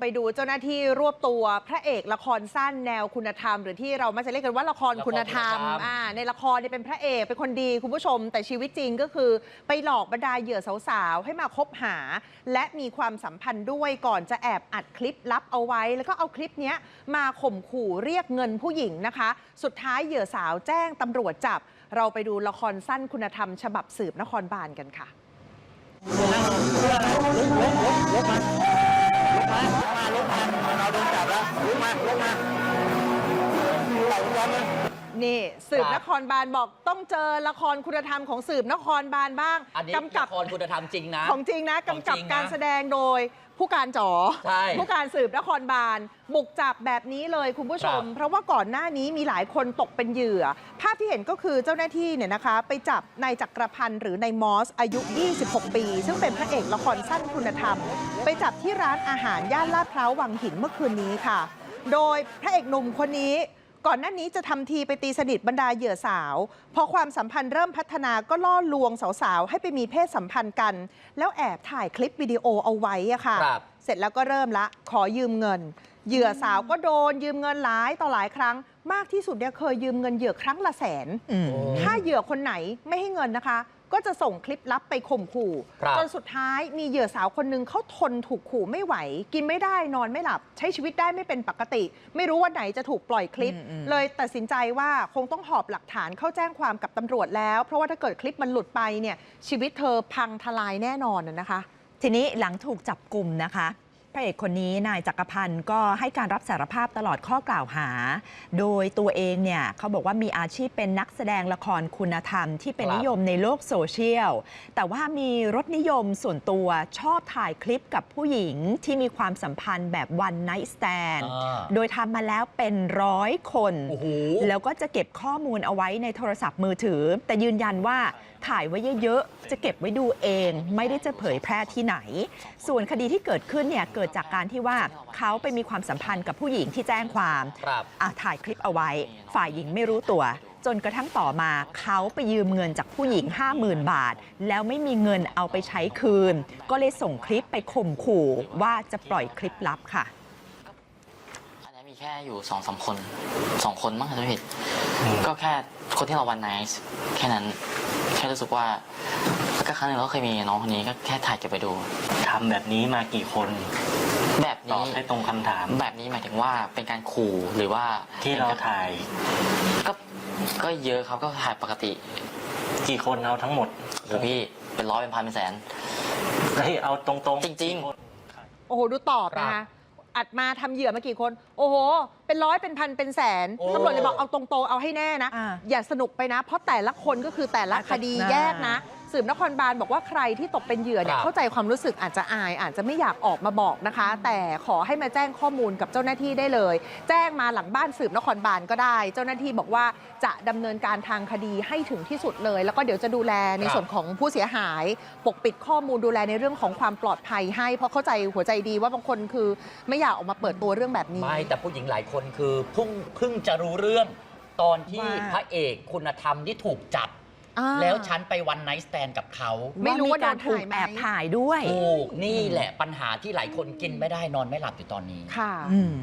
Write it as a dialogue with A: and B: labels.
A: ไปดูเจ้าหน้าที่รวบตัวพระเอกละครสั้นแนวคุณธรรม หรือที่เรามักจะเรียกกันว่าละครคุณธรรม
B: ละครคุณธรรม
A: อ่าในละครเนี่ยเป็นพระเอกเป็นคนดีคุณผู้ชม แต่ชีวิตจริงก็คือไปหลอกบรรดาเหยื่อสาวๆให้มาคบหา และมีความสัมพันธ์ด้วยก่อนจะแอบอัดคลิปลับเอาไว้ แล้วก็เอาคลิปเนี้ยมาข่มขู่เรียกเงินผู้หญิงนะคะ สุดท้ายเหยื่อสาวแจ้งตำรวจจับ เราไปดูละครสั้นคุณธรรม ฉบับสืบนครบาลกันค่ะ มาลุกมาเราโดนี่ สืบ
B: ครับ
A: นครบาลบอกต้องเจอละครคุณธรรมของสืบนครบาลบ้าง
B: อันนี้
A: กำกับ
B: ละครคุณธรรมจริงนะ
A: ของจริงนะ
B: ของ
A: กำกับ
B: จริงนะ
A: การแสดงโดยผู้การจ๋อ
B: ใช่
A: ผู้การสืบนครบาลบุกจับแบบนี้เลยคุณผู้ชม
B: ครับ
A: เพราะว่าก่อนหน้านี้มีหลายคนตกเป็นเหยื่อ ภาพที่เห็นก็คือเจ้าหน้าที่เนี่ยนะคะ ไปจับนายจักรพันธ์หรือนายมอสอายุ 26 ปี ซึ่งเป็นพระเอกละครสั้นคุณธรรม ไปจับที่ร้านอาหารย่านลาดพร้าววังหินเมื่อคืนนี้ค่ะ โดยพระเอกหนุ่มคนนี้ ก่อนหน้านี้จะทำทีไปตีสนิทบรรดาเหยื่อสาว พอความสัมพันธ์เริ่มพัฒนาก็ล่อลวงสาวๆ ให้ไปมีเพศสัมพันธ์กัน แล้วแอบถ่ายคลิปวิดีโอเอาไว้อะค่ะ
B: ครับ
A: เสร็จแล้วก็เริ่มละ ขอยืมเงิน เหยื่อสาวก็โดนยืมเงินหลายต่อหลายครั้ง มากที่สุดเนี่ยเคยยืมเงินเหยื่อครั้งละแสน ถ้าเหยื่อคนไหนไม่ให้เงินนะคะ ก็จะส่งคลิปลับไปข่มขู่
B: ครับ
A: จนสุดท้ายมีเหยื่อสาวคนหนึ่งเขาทนถูกขู่ไม่ไหว กินไม่ได้นอนไม่หลับ ใช้ชีวิตได้ไม่เป็นปกติ ไม่รู้ว่าไหนจะถูกปล่อยคลิป
C: อืมอืม
A: เลยตัดสินใจว่าคงต้องหอบหลักฐานเข้าแจ้งความกับตำรวจแล้ว เพราะว่าถ้าเกิดคลิปมันหลุดไปเนี่ยชีวิตเธอพังทลายแน่นอนน่ะนะคะ
C: ทีนี้หลังถูกจับกลุ่มนะคะพ ระเอกคนนี้นายจักรพันธ์ก็ให้การรับสารภาพตลอดข้อกล่าวหา โดยตัวเองเนี่ยเขาบอกว่ามีอาชีพเป็นนักแสดงละครคุณธรรม ที่เป็น
B: ครับ
C: นิยมในโลกโซเชียล แต่ว่ามีรสนิยมส่วนตัวชอบถ่ายคลิปกับผู้หญิงที่มีความสัมพันธ์แบบ one night stand
B: อ่า
C: โดยทำมาแล้วเป็นร้อยคน
B: โอ้โห
C: แล้วก็จะเก็บข้อมูลเอาไว้ในโทรศัพท์มือถือ แต่ยืนยันว่าถ่ายไว้เยอะๆจะเก็บไว้ดูเอง ไม่ได้จะเผยแพร่ที่ไหน ส่วนคดีที่เกิดขึ้นเนี่ยเกิดจากการที่ว่าเขาไปมีความสัมพันธ์กับผู้หญิงที่แจ้งความ
B: ครับ
C: อะถ่ายคลิปเอาไว้ ฝ่ายหญิงไม่รู้ตัว จนกระทั่งต่อมาเขาไปยืมเงินจากผู้หญิง 50,000 บาท แล้วไม่มีเงินเอาไปใช้คืน ก็เลยส่งคลิปไปข่มขู่ว่าจะปล่อยคลิปลับค่ะ
D: อันนี้มีแค่อยู่สองสามคนสองคนมั้งถ้าจะไม่ผิดก็แค่คนที่เราวันไนท์แค่นั้น แค่รู้สึกว่าแล้วก็ ครั้งหนึ่งเราก็เคยมีน้องคนนี้ก็แค่ถ่ายเก็บไปดู
E: ทำแบบนี้มากี่คน
D: แบบ
E: ตอบ
D: นี้
E: ให้ตรงคำถาม
D: แบบนี้หมายถึงว่าเป็นการขู่หรือว่า
E: ที่เราถ่าย
D: ก็ก็เยอะครับก็ถ่ายปกติ
E: กี่คนเอาทั้งหมด
D: หรือพี่เป็นร้อยเป็นพันเป็นแสน
E: เฮ้ยเอาตรงๆ
D: จริงๆ
E: กี่คน
A: โอ้โห ดูตอบนะ
B: ครั
A: คะ
B: บ
A: อัดมาทำเหยื่อมากี่คน โอ้โห เป็นร้อยเป็นพันเป็นแสน
B: โอ้
A: ตำรวจเลยบอกเอาตรงๆเอาให้แน่นะ
C: อ่า
A: อย่าสนุกไปนะ เพราะแต่ละคนก็คือแต่ละคดี
C: อ่า
A: แยกนะ สืบนครบาลบอกว่าใครที่ตกเป็นเหยื่อเนี่ย
B: ครับ
A: เข้าใจความรู้สึกอาจจะอาย อาจจะไม่อยากออกมาบอกนะคะ แต่ขอให้มาแจ้งข้อมูลกับเจ้าหน้าที่ได้เลย แจ้งมาหลังบ้านสืบนครบาลก็ได้ เจ้าหน้าที่บอกว่าจะดำเนินการทางคดีให้ถึงที่สุดเลย แล้วก็เดี๋ยวจะดูแลใน
B: ครับ
A: ส่วนของผู้เสียหาย ปกปิดข้อมูลดูแลในเรื่องของความปลอดภัยให้ เพราะเข้าใจหัวใจดีว่าบางคนคือไม่อยากออกมาเปิดตัวเรื่องแบบนี้
B: ไม่แต่ผู้หญิงหลายคนคือเพิ่งเพิ่งจะรู้เรื่อง ตอนที่
C: ว่า
B: พระเอกคุณธรรมที่ถูกจับ
A: อ่า
B: แล้วฉันไปวันไนท์สแตนกับเขา
A: ไม่รู้ว่า
C: การ
A: โดน
C: ถูก
A: ถ่ายไหม
C: แอบถ่ายด้วย
B: ถูกนี่แหละปัญหาที่หลายคนกินไม่ได้นอนไม่หลับอยู่ตอนนี้
A: ค่ะ
C: อืม